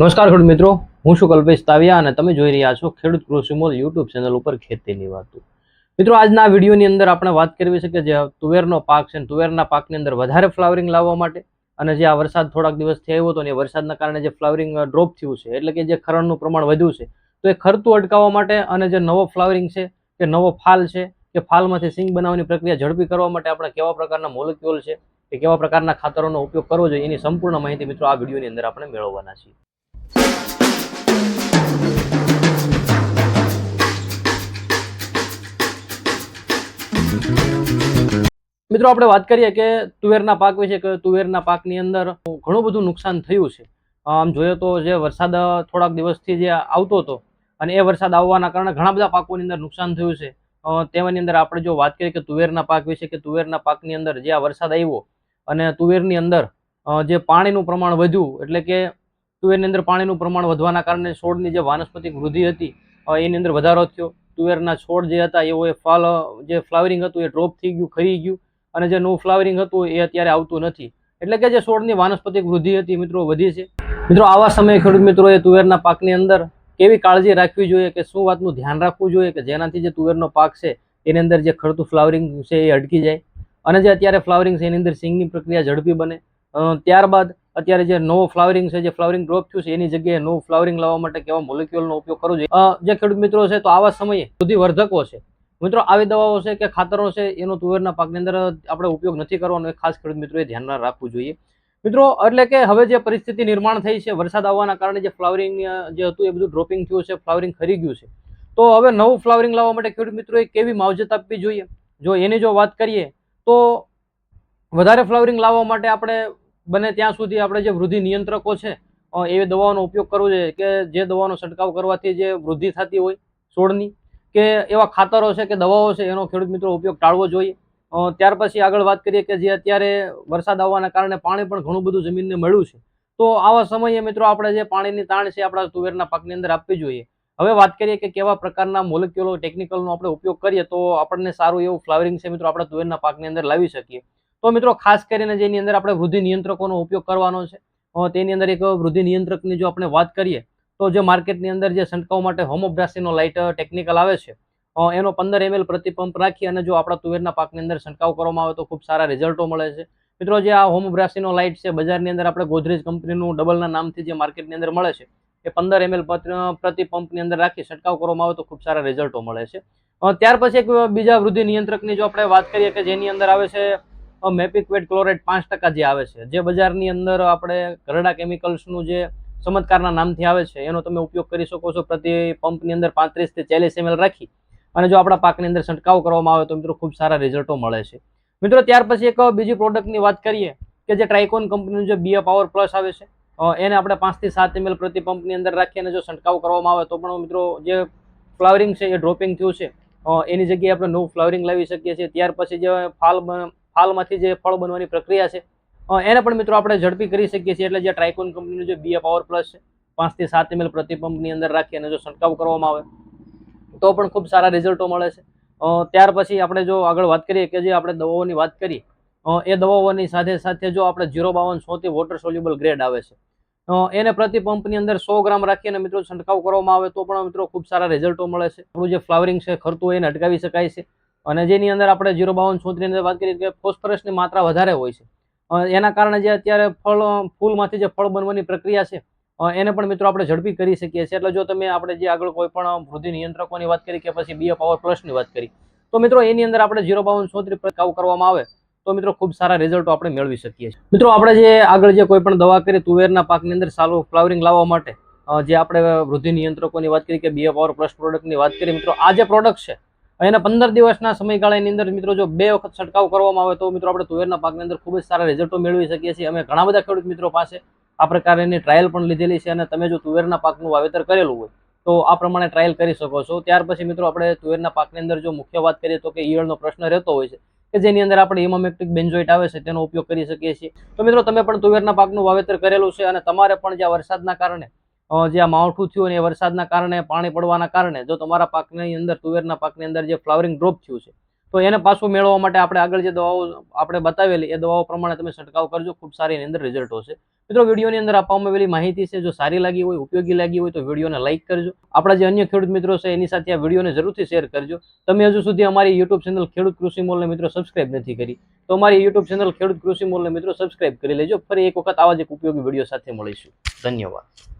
નમસ્કાર ખેડૂત મિત્રો. હું છું કલ્પેશ તાવિયા અને તમે જોઈ રહ્યા છો ખેડૂત કૃષિ મોલ યુટ્યુબ ચેનલ ઉપર ખેતીની વાતો. મિત્રો, આજના વિડીયોની અંદર આપણે વાત કરવી છે કે જે તુવેરનો પાક છે તુવેરના પાકની અંદર વધારે ફ્લાવરિંગ લાવવા માટે અને જે આ વરસાદ થોડાક દિવસથી આવ્યો હતો અને વરસાદના કારણે જે ફ્લાવરિંગ ડ્રોપ થયું છે, એટલે કે જે ખરણનું પ્રમાણ વધ્યું છે, તો એ ખરતું અટકાવવા માટે અને જે નવો ફ્લાવરિંગ છે, કે નવો ફાલ છે કે ફાલમાંથી સિંગ બનાવવાની પ્રક્રિયા ઝડપી કરવા માટે આપણે કેવા પ્રકારના મોલિક્યુલ છે કે કેવા પ્રકારના ખાતરોનો ઉપયોગ કરવો જોઈએ એની સંપૂર્ણ માહિતી મિત્રો આ વિડીયોની અંદર આપણે મેળવવાના છીએ. મિત્રો, આપણે વાત કરીએ કે તુવેરના પાક વિશે કે તુવેરના પાકની અંદર ઘણું બધું નુકસાન થયું છે. આમ જોઈએ તો જે વરસાદ થોડાક દિવસથી જે આવતો હતો અને એ વરસાદ આવવાના કારણે ઘણા બધા પાકોની અંદર નુકસાન થયું છે. તેમાંની અંદર આપણે જો વાત કરીએ કે તુવેરના પાક વિશે કે તુવેરના પાકની અંદર જે આ વરસાદ આવ્યો અને તુવેરની અંદર જે પાણીનું પ્રમાણ વધ્યું, એટલે કે તુવેરની અંદર પાણીનું પ્રમાણ વધવાના કારણે છોડની જે વાનસ્પતિક વૃદ્ધિ હતી એની અંદર વધારો થયો. તુવેરના છોડ જે હતા એવો એ ફલ, જે ફ્લાવરિંગ હતું, એ ડ્રોપ થઈ ગયું, ખરી ગયું. અને જે નો ફ્લાવરિંગ હતું એ અત્યારે આવતું નથી. એટલે કે જે છોડની વાનસ્પતિક વૃદ્ધિ હતી મિત્રો વધી છે. મિત્રો આવા સમયે ખેડૂત મિત્રોએ તુવેરના પાકની અંદર કેવી કાળજી રાખવી જોઈએ કે શું વાતનું ધ્યાન રાખવું જોઈએ કે જેનાથી જે તુવેરનો પાક છે એની અંદર જે ખરતું ફ્લાવરિંગ છે એ અટકી જાય. અને જે અત્યારે ફ્લાવરિંગ છે એની અંદર સિંગની પ્રક્રિયા ઝડપી બને. ત્યારબાદ અત્યારે જે નવો ફ્લાવરિંગ છે, જે ફ્લાવરિંગ ડ્રોપ થયું છે, એની જગ્યાએ નવું ફ્લાવરિંગ લાવવા માટે કેવા મોલિક્યુલનો ઉપયોગ કરવો જોઈએ. જે ખેડૂત મિત્રો છે, તો આવા સમયે વૃદ્ધિવર્ધકો છે. મિત્રો, આવી દવાઓ છે કે ખાતરો છે, એનો તુવેરના પાકની અંદર આપણે ઉપયોગ નથી કરવાનો. એ ખાસ ખેડૂત મિત્રોએ ધ્યાનમાં રાખવું જોઈએ. મિત્રો, એટલે કે હવે જે પરિસ્થિતિ નિર્માણ થઈ છે, વરસાદ આવવાના કારણે જે ફ્લાવરિંગ જે હતું એ બધું ડ્રોપિંગ થયું છે, ફ્લાવરિંગ ખરી ગયું છે. તો હવે નવું ફ્લાવરિંગ લાવવા માટે ખેડૂત મિત્રોએ કેવી માવજત આપવી જોઈએ? જો એની જો વાત કરીએ, તો વધારે ફ્લાવરિંગ લાવવા માટે આપણે બને ત્યાં સુધી આપણે જે વૃદ્ધિ નિયંત્રકો છે એવી દવાઓનો ઉપયોગ કરવો જોઈએ કે જે દવાનો છંટકાવ કરવાથી જે વૃદ્ધિ થતી હોય છોડની કે એવા ખાતરો છે કે દવાઓ છે એનો ખેડૂત મિત્રો ઉપયોગ ટાળવો જોઈએ. ત્યાર પછી આગળ વાત કરીએ કે જે અત્યારે વરસાદ આવવાના કારણે પાણી પણ ઘણું બધું જમીનને મળ્યું છે. તો આવા સમયે મિત્રો આપણે જે પાણીની તાણ છે આપણા તુવેરના પાકની અંદર આપવી જોઈએ. હવે વાત કરીએ કે કેવા પ્રકારના મોલેક્યુલો ટેકનિકલનો આપણે ઉપયોગ કરીએ તો આપણને સારું એવું ફ્લાવરિંગ છે મિત્રો આપણે તુવેરના પાકની અંદર લાવી શકીએ. તો મિત્રો ખાસ કરીને જેની અંદર આપણે વૃદ્ધિ નિયંત્રકોનો ઉપયોગ કરવાનો છે. તેની અંદર એક વૃદ્ધિ નિયંત્રકની જો આપણે વાત કરીએ તો જે માર્કેટની અંદર જે છંટકાવ માટે હોમોબ્રાસીનો લાઇટ ટેકનિકલ આવે છે એનો પંદર એમએલ પ્રતિ પંપ રાખી અને જો આપણા તુવેરના પાકની અંદર છંટકાવ કરવામાં આવે તો ખૂબ સારા રિઝલ્ટો મળે છે. મિત્રો, જે આ હોમોબ્રાસીનો લાઇટ છે, બજારની અંદર આપણે ગોદરેજ કંપનીનું ડબલના નામથી જે માર્કેટની અંદર મળે છે, એ પંદર એમએલ પ્રતિ પંપની અંદર રાખી છંટકાવ કરવામાં આવે તો ખૂબ સારા રિઝલ્ટો મળે છે. ત્યાર પછી એક બીજા વૃદ્ધિ નિયંત્રકની જો આપણે વાત કરીએ કે જેની અંદર આવે છે મેપિક્વેટ ક્લોરાઇડ પાંચ ટકા જે આવે છે, જે બજારની અંદર આપણે ઘરડા કેમિકલ્સનું જે ચમત્કારના નામથી આવે છે. એનો તમે ઉપયોગ કરી શકો છો પ્રતિ પંપની અંદર પાંત્રીસથી ચાલીસ એમએલ રાખી અને જો આપણા પાકની અંદર છંટકાવ કરવામાં આવે તો મિત્રો ખૂબ સારા રિઝલ્ટો મળે છે. મિત્રો ત્યાર પછી એક બીજી પ્રોડક્ટની વાત કરીએ કે જે ટ્રાઇકોન કંપનીનું જે બીએ પાવર પ્લસ આવે છે. એને આપણે પાંચથી સાત એમએલ પ્રતિ પંપની અંદર રાખી અને જો છંટકાવ કરવામાં આવે તો પણ મિત્રો જે ફ્લાવરિંગ છે એ ડ્રોપિંગ થયું છે. એની જગ્યાએ આપણે નવું ફ્લાવરિંગ લાવી શકીએ છીએ. ત્યાર પછી જે ફાલ ફાલમાંથી જે ફળ બનવાની પ્રક્રિયા છે એને પણ મિત્રો આપણે ઝડપી કરી શકીએ છીએ. એટલે જે ટ્રાઇકોન કંપનીનું જે બીએ પાવર પ્લસ છે પાંચથી સાત એમએલ પ્રતિ પંપની અંદર રાખી અને જો છંટકાવ કરવામાં આવે, તો પણ ખૂબ સારા રિઝલ્ટો મળે છે. ત્યાર પછી આપણે જો આગળ વાત કરીએ કે જે આપણે દવાઓની વાત કરી એ દવાઓની સાથે સાથે જો આપણે જીરો બાવન સોથી વોટર સોલ્યુબલ ગ્રેડ આવે છે. એને પ્રતિ પંપની અંદર સો ગ્રામ રાખીને મિત્રો છંટકાવ કરવામાં આવે, તો પણ મિત્રો ખૂબ સારા રિઝલ્ટો મળે છે. આપણું જે ફ્લાવરિંગ છે ખરતું એને અટકાવી શકાય છે. અને જેની અંદર આપણે જીરો બાવન સોની અંદર વાત કરીએ કે ફોસ્ફરસની માત્રા વધારે હોય છે. એના કારણે જે અત્યારે ફળ, ફૂલમાંથી જે ફળ બનવાની પ્રક્રિયા છે એને પણ મિત્રો આપણે ઝડપી કરી શકીએ છીએ. એટલે જો તમે આપણે જે આગળ કોઈ પણ વૃદ્ધિ નિયંત્રકોની વાત કરી કે પછી બીએ પાવર પ્લસની વાત કરી, તો મિત્રો એની અંદર આપણે ઝીરો બાવન સોત્રી પ્રકાવ કરવામાં આવે, તો મિત્રો ખૂબ સારા રિઝલ્ટો આપણે મેળવી શકીએ છીએ. મિત્રો આપણે જે આગળ જે કોઈ પણ દવા કરી, તુવેરના પાકની અંદર સારું ફ્લાવરિંગ લાવવા માટે જે આપણે વૃદ્ધિ નિયંત્રકોની વાત કરી કે બીએ પાવર પ્લસ પ્રોડક્ટની વાત કરી, મિત્રો આ જે પ્રોડક્ટ છે એના પંદર દિવસના સમયગાળાની અંદર મિત્રો જો બે વખત છંટકાવ કરવામાં આવે તો મિત્રો આપણે તુવેરના પાકની અંદર ખૂબ જ સારા રિઝલ્ટો મેળવી શકીએ છીએ. અમે ઘણા બધા ખેડૂત મિત્રો પાસે આ પ્રકારની ટ્રાયલ પણ લીધેલી છે અને તમે જો તુવેરના પાકનું વાવેતર કરેલું હોય તો આ પ્રમાણે ટ્રાયલ કરી શકો છો. ત્યાર પછી મિત્રો આપણે તુવેરના પાકની અંદર જો મુખ્ય વાત કરીએ તો કે ઈયળનો પ્રશ્ન રહેતો હોય છે કે જેની અંદર આપણે ઇમોમેક્ટિક બેન્ઝોઇટ આવે છે તેનો ઉપયોગ કરી શકીએ છીએ. તો મિત્રો તમે પણ તુવેરના પાકનું વાવેતર કરેલું છે અને તમારે પણ જે આ વરસાદના કારણે જે આ માવઠું થયું અને વરસાદના કારણે, પાણી પડવાના કારણે, જો તમારા પાકની અંદર, તુવેરના પાકની અંદર જે ફ્લાવરિંગ ડ્રોપ થયું છે, તો એને પાછું મેળવવા માટે આપણે આગળ જે દવાઓ આપણે બતાવેલી, એ દવાઓ પ્રમાણે તમે છંટકાવ કરજો. ખૂબ સારી એની અંદર રિઝલ્ટ હશે. મિત્રો, વિડીયોની અંદર આપવામાં આવેલી માહિતી છે, જો સારી લાગી હોય, ઉપયોગી લાગી હોય, તો વિડીયોને લાઇક કરજો. આપણા જે અન્ય ખેડૂત મિત્રો છે, એની સાથે આ વિડીયોને જરૂરથી શેર કરજો. તમે હજુ સુધી અમારી યુટ્યુબ ચેનલ ખેડૂત કૃષિ મોલને મિત્રો સબસ્ક્રાઇબ નથી કરી, તો અમારી યુટ્યુબ ચેનલ ખેડૂત કૃષિ મોલને મિત્રો સબસ્ક્રાઇબ કરી લેજો. ફરી એક વખત આવા જ એક ઉપયોગી વીડિયો સાથે મળીશું. ધન્યવાદ.